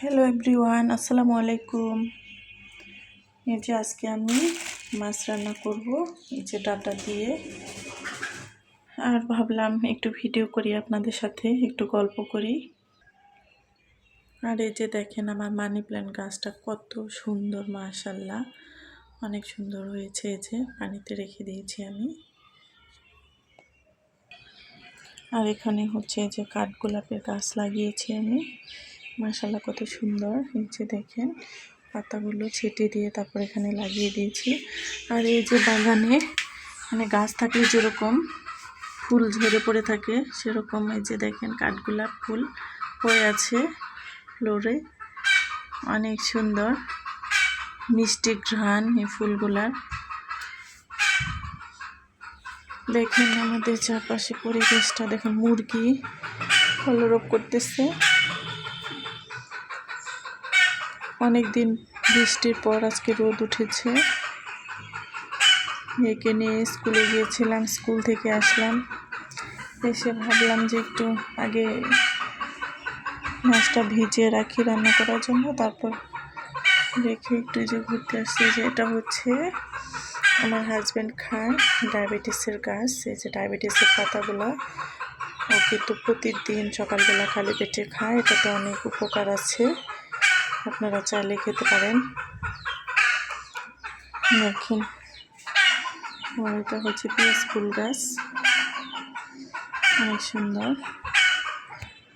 Hello everyone আসসালামু আলাইকুম এই যে আজকে আমি মাছ রান্না করব। এই যে ডাটা দিয়ে। আর ভাবলাম একটু ভিডিও করি আপনাদের সাথে, একটু গল্প করি। আর এই যে দেখেন আমার মানি প্ল্যান্ট গাছটা কত সুন্দর মাশাল্লাহ অনেক সুন্দর হয়েছে এই যে, পানিতে রেখে দিয়েছি আমি। আর এখানে হচ্ছে যে কাঠগোলাপের গাছ লাগিয়েছি আমি। মাসাল্লাহ কত সুন্দর। নিচে দেখেন, পাতাগুলো ছেটে দিয়ে তারপর এখানে লাগিয়ে দিয়েছি। আর এই যে বাগানে মানে গাছ থাকলে যেরকম ফুল ঝরে পড়ে থাকে, সেরকম এই যে দেখেন কাঠগোলাপ ফুল হয়ে আছে ফ্লোরে। অনেক সুন্দর, মিষ্টি ঘ্রাণ এই ফুলগুলার। দেখেন আমাদের চারপাশে পরিবেশটা, দেখেন মুরগি কলরব করতেছে। অনেক দিন বৃষ্টির পর আজকে রোদ উঠেছে। মেয়েকে নিয়ে স্কুলে গিয়েছিলাম, স্কুল থেকে আসলাম। এসে ভাবলাম যে একটু আগে মাছটা ভিজিয়ে রাখি রান্না করার জন্য। তারপর রেখে একটু যে ঘুরতে আসছি যে এটা হচ্ছে আমার হাজব্যান্ড খায় ডায়াবেটিসের গাছ। এই যে ডায়াবেটিসের পাতাগুলো ও কিন্তু প্রতিদিন সকালবেলা খালি পেটে খায়। এটাতে অনেক উপকার আছে। আপনারা চাইলে খেতে পারেন। দেখেন এটা হচ্ছে পিঁয়াজ ফুল গাছ। অনেক সুন্দর।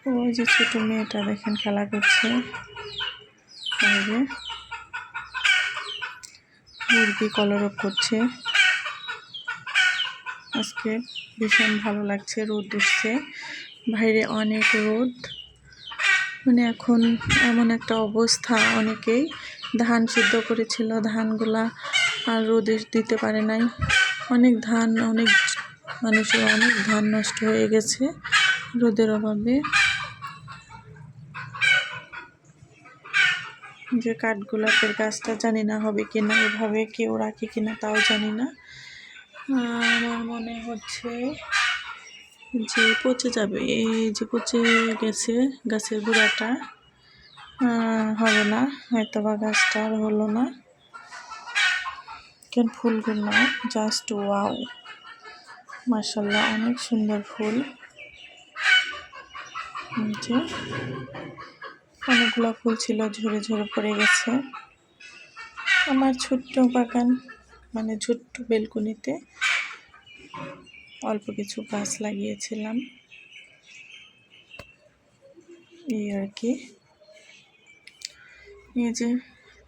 ওই যে ছোটো মেয়েটা দেখেন খেলা করছে। মুরগি কলরব করছে। আজকে ভীষণ ভালো লাগছে, রোদ উঠছে। বাইরে অনেক রোদ। মানে এখন এমন একটা অবস্থা, অনেকেই ধান সিদ্ধ করেছিল, ধানগুলা আর রোদে দিতে পারে নাই। অনেক ধান, অনেক মানুষের অনেক ধান নষ্ট হয়ে গেছে রোদের অভাবে। যে কাঠগোলাপের গাছটা জানি না হবে কিনা, এভাবে কেউ রাখে কিনা তাও জানি না। আমার মনে হচ্ছে যে পচে যাবে, এই যে পচে গেছে গাছের গোড়াটা হবে না হয়তো বা গাছটা আর হলো না। কেন ফুলগুলো না জাস্ট ওয়াও মাসাল্লাহ অনেক সুন্দর ফুল। যে অনেকগুলো ফুল ছিল, ঝরে ঝরে পড়ে গেছে। আমার ছোট্ট বাগান মানে ছোট্ট বেলকুনিতে অল্প কিছু গাছ লাগিয়েছিলাম। এই আর কি। এই যে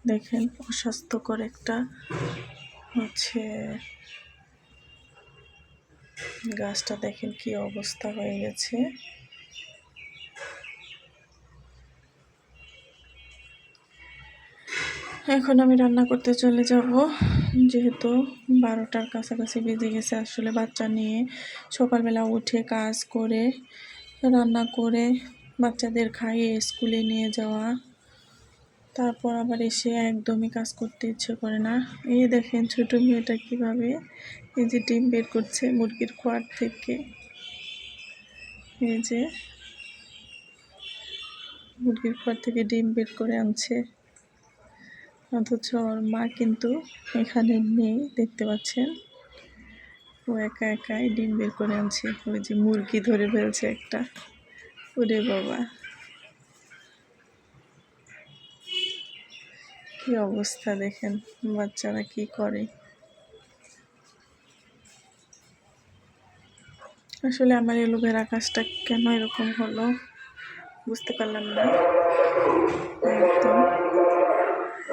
দেখেন, অস্বাস্থ্যকর একটা হচ্ছে গাছটা দেখেন কি অবস্থা হয়ে গেছে। এখন আমি রান্না করতে চলে যাব। যেহেতু বারোটার কাছাকাছি বেজে গেছে আসলে বাচ্চা নিয়ে। সকালবেলা উঠে কাজ করে, রান্না করে, বাচ্চাদের খাইয়ে স্কুলে নিয়ে যাওয়া। তারপর আবার এসে একদমই কাজ করতে ইচ্ছে করে না। এই দেখেন ছোটো মেয়েটা কীভাবে এই যে ডিম বের করছে মুরগির খোয়ার থেকে। এই যে মুরগির খোয়ার থেকে ডিম বের করে আনছে। অথচ ওর মা কিন্তু এখানে নেই, দেখতে পাচ্ছেন? ও একা একাই ডিম বের করে আনছে। ওই যে মুরগি ধরে ফেলছে একটা। ওরে বাবা। কি অবস্থা দেখেন, বাচ্চারা কি করে? আসলে আমার এলোভেরা কাজটা কেন এরকম হলো? বুঝতে পারলাম না। একদম।